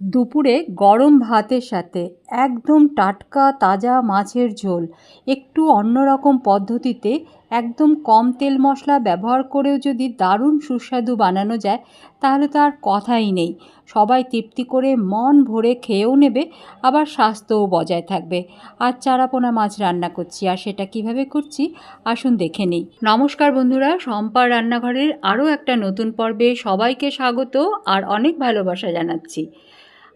দুপুরে গরম ভাতের সাথে একদম টাটকা তাজা মাছের ঝোল। একটু অন্যরকম পদ্ধতিতে একদম কম তেল মশলা ব্যবহার করেও যদি দারুণ সুস্বাদু বানানো যায়, তাহলে তো আর কথাই নেই। সবাই তৃপ্তি করে মন ভরে খেয়েও নেবে, আবার স্বাস্থ্যও বজায় থাকবে। আর চারাপোনা মাছ রান্না করছি, আর সেটা কীভাবে করছি, আসুন দেখে নিই। নমস্কার বন্ধুরা সম্পার রান্নাঘরের আরও একটা নতুন পর্বে সবাইকে স্বাগত, আর অনেক ভালোবাসা জানাচ্ছি।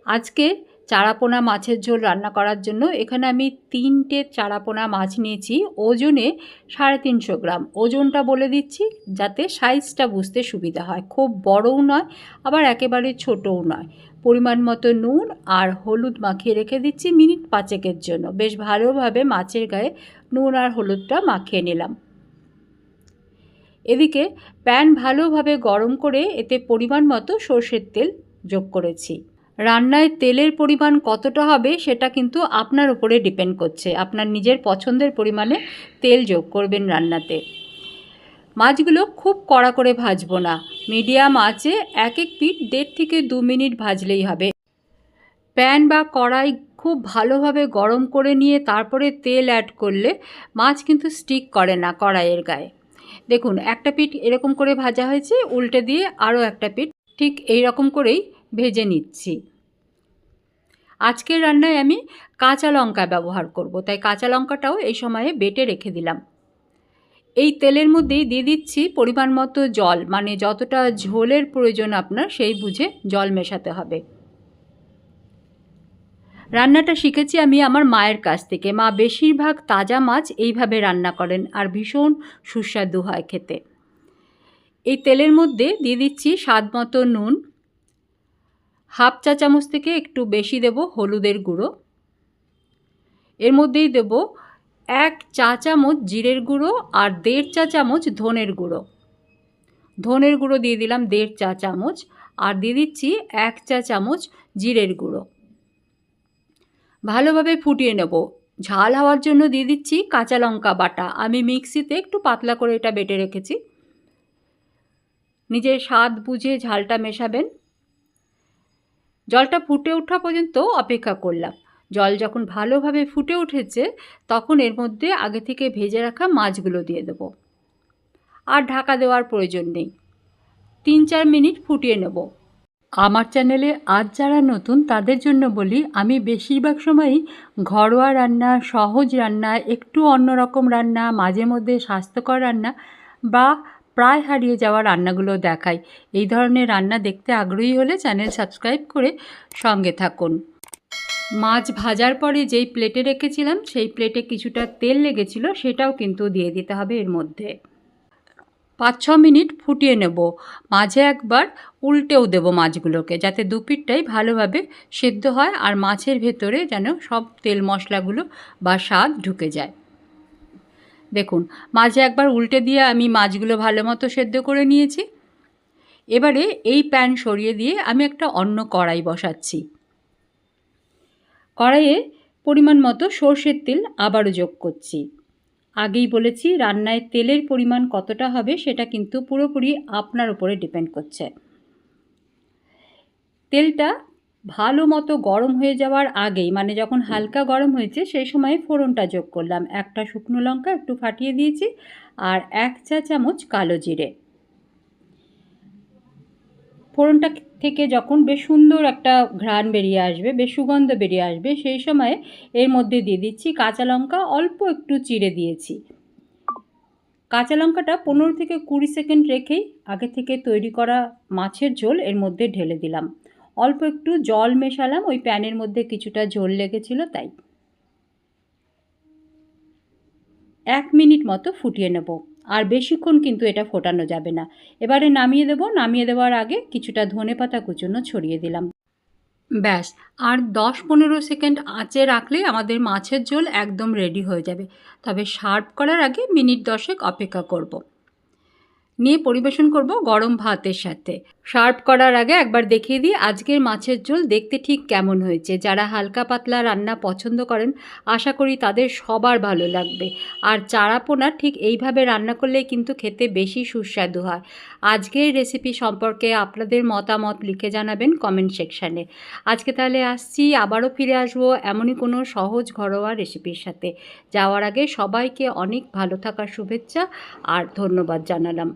আজকে চারাপোনা মাছের ঝোল রান্না করার জন্য এখানে আমি তিনটে চারাপোনা মাছ নিয়েছি। ওজনে সাড়ে তিনশো গ্রাম। ওজনটা বলে দিচ্ছি যাতে সাইজটা বুঝতে সুবিধা হয়। খুব বড়ও নয়, আবার একেবারে ছোটও নয়। পরিমাণ মতো নুন আর হলুদ মাখিয়ে রেখে দিচ্ছি মিনিট পাঁচেকের জন্য। বেশ ভালোভাবে মাছের গায়ে নুন আর হলুদটা মাখিয়ে নিলাম। এদিকে প্যান ভালোভাবে গরম করে এতে পরিমাণ মতো সর্ষের তেল যোগ করেছি। রান্নায় তেলের পরিমাণ কতটা হবে সেটা কিন্তু আপনার উপরে ডিপেন্ড করছে। আপনার নিজের পছন্দের পরিমাণে তেল যোগ করবেন রান্নাতে। মাছগুলো খুব কড়া করে ভাজবো না। মিডিয়াম আঁচে এক এক পিঠ দেড় থেকে দু মিনিট ভাজলেই হবে। প্যান বা কড়াই খুব ভালোভাবে গরম করে নিয়ে তারপরে তেল অ্যাড করলে মাছ কিন্তু স্টিক করে না কড়াইয়ের গায়ে। দেখুন, একটা পিঠ এরকম করে ভাজা হয়েছে, উল্টে দিয়ে আরও একটা পিঠ ঠিক এই রকম করেই ভেজে নিচ্ছি। আজকের রান্নায় আমি কাঁচা লঙ্কা ব্যবহার করব, তাই কাঁচা লঙ্কাটাও এই সময়ে বেটে রেখে দিলাম। এই তেলের মধ্যেই দিয়ে দিচ্ছি পরিমাণ মতো জল মানে যতটা ঝোলের প্রয়োজন আপনার সেই বুঝে জল মেশাতে হবে। রান্নাটা শিখেছি আমি আমার মায়ের কাছ থেকে। মা বেশিরভাগ তাজা মাছ এইভাবে রান্না করেন আর ভীষণ সুস্বাদু হয় খেতে। এই তেলের মধ্যে দিয়ে দিচ্ছি স্বাদ মতো নুন হাফ চা চামচ থেকে একটু বেশি দেব হলুদের গুঁড়ো। এর মধ্যেই দেব এক চা চামচ জিরের গুঁড়ো আর দেড় চা চামচ ধনের গুঁড়ো। ধনের গুঁড়ো দিয়ে দিলাম দেড় চা চামচ আর দিয়ে দিচ্ছি এক চা চামচ জিরের গুঁড়ো। ভালোভাবে ফুটিয়ে নেব। ঝাল হওয়ার জন্য দিয়ে দিচ্ছি কাঁচা লঙ্কা বাটা। আমি মিক্সিতে একটু পাতলা করে এটা বেটে রেখেছি। নিজের স্বাদ বুঝে ঝালটা মেশাবেন। জলটা ফুটে ওঠা পর্যন্ত অপেক্ষা করলাম। জল যখন ভালোভাবে ফুটে উঠেছে, তখন এর মধ্যে আগে থেকে ভেজে রাখা মাছগুলো দিয়ে দেবো। আর ঢাকা দেওয়ার প্রয়োজন নেই। তিন চার মিনিট ফুটিয়ে নেব। আমার চ্যানেলে আজ যারা নতুন, তাদের জন্য বলি, আমি বেশিরভাগ সময়ই ঘরোয়া রান্না, সহজ রান্না, একটু অন্যরকম রান্না, মাঝে মধ্যে স্বাস্থ্যকর রান্না বা প্রায় হারিয়ে যাওয়া রান্নাগুলো দেখাই। এই ধরনের রান্না দেখতে আগ্রহী হলে চ্যানেল সাবস্ক্রাইব করে সঙ্গে থাকুন। মাছ ভাজার পরে যেই প্লেটে রেখেছিলাম, সেই প্লেটে কিছুটা তেল লেগেছিল, সেটাও কিন্তু দিয়ে দিতে হবে এর মধ্যে। পাঁচ ছ মিনিট ফুটিয়ে নেব। মাঝে একবার উল্টেও দেব মাছগুলোকে, যাতে দুপিটটাই ভালোভাবে সেদ্ধ হয় আর মাছের ভেতরে যেন সব তেল মশলাগুলো বা স্বাদ ঢুকে যায়। দেখুন, মাঝে একবার উল্টে দিয়ে আমি মাছগুলো ভালো মতো সেদ্ধ করে নিয়েছি। এবারে এই প্যান সরিয়ে দিয়ে আমি একটা অন্য কড়াই বসাচ্ছি। কড়াইয়ে পরিমাণ মতো সর্ষের তেল আবারও যোগ করছি। আগেই বলেছি, রান্নায় তেলের পরিমাণ কতটা হবে সেটা কিন্তু পুরোপুরি আপনার উপরে ডিপেন্ড করছে। তেলটা ভালো মতো গরম হয়ে যাওয়ার আগেই মানে যখন হালকা গরম হয়েছে সেই সময় ফোড়নটা যোগ করলাম। একটা শুকনো লঙ্কা একটু ফাটিয়ে দিয়েছি আর এক চা চামচ কালো জিরে। ফোড়নটা থেকে যখন বেশ সুন্দর একটা ঘ্রাণ বেরিয়ে আসবে বেশ সুগন্ধ বেরিয়ে আসবে সেই সময় এর মধ্যে দিয়ে দিচ্ছি কাঁচা লঙ্কা অল্প একটু চিড়ে দিয়েছি। কাঁচা লঙ্কাটা পনেরো থেকে কুড়ি সেকেন্ড রেখেই আগে থেকে তৈরি করা মাছের ঝোল এর মধ্যে ঢেলে দিলাম। অল্প একটু জল মেশালাম, ওই প্যানের মধ্যে কিছুটা ঝোল লেগেছিল, তাই। এক মিনিট মতো ফুটিয়ে নেব। আর বেশিক্ষণ কিন্তু এটা ফোটানো যাবে না। এবারে নামিয়ে দেব, নামিয়ে দেওয়ার আগে কিছুটা ধনে পাতা কুচুনো ছড়িয়ে দিলাম। ব্যাস, আর দশ পনেরো সেকেন্ড আঁচে রাখলে আমাদের মাছের ঝোল একদম রেডি হয়ে যাবে। তবে সার্ভ করার আগে মিনিট দশেক অপেক্ষা করব। নিয়ে পরিবেশন করব গরম ভাতের সাথে। সার্ভ করার আগে একবার দেখিয়ে দিই, আজকের মাছের ঝোল দেখতে ঠিক কেমন হয়েছে। যারা হালকা পাতলা রান্না পছন্দ করেন, আশা করি তাদের সবার ভালো লাগবে। আর চারাপোনা ঠিক এইভাবে রান্না করলে কিন্তু খেতে বেশি সুস্বাদু হয়। আজকের রেসিপি সম্পর্কে আপনাদের মতামত লিখে জানাবেন কমেন্ট সেকশানে আজকে তাহলে আসছি, আবারও ফিরে আসব এমনই কোনো সহজ ঘরোয়া রেসিপির সাথে। যাওয়ার আগে সবাইকে অনেক ভালো থাকার শুভেচ্ছা, আর ধন্যবাদ জানালাম।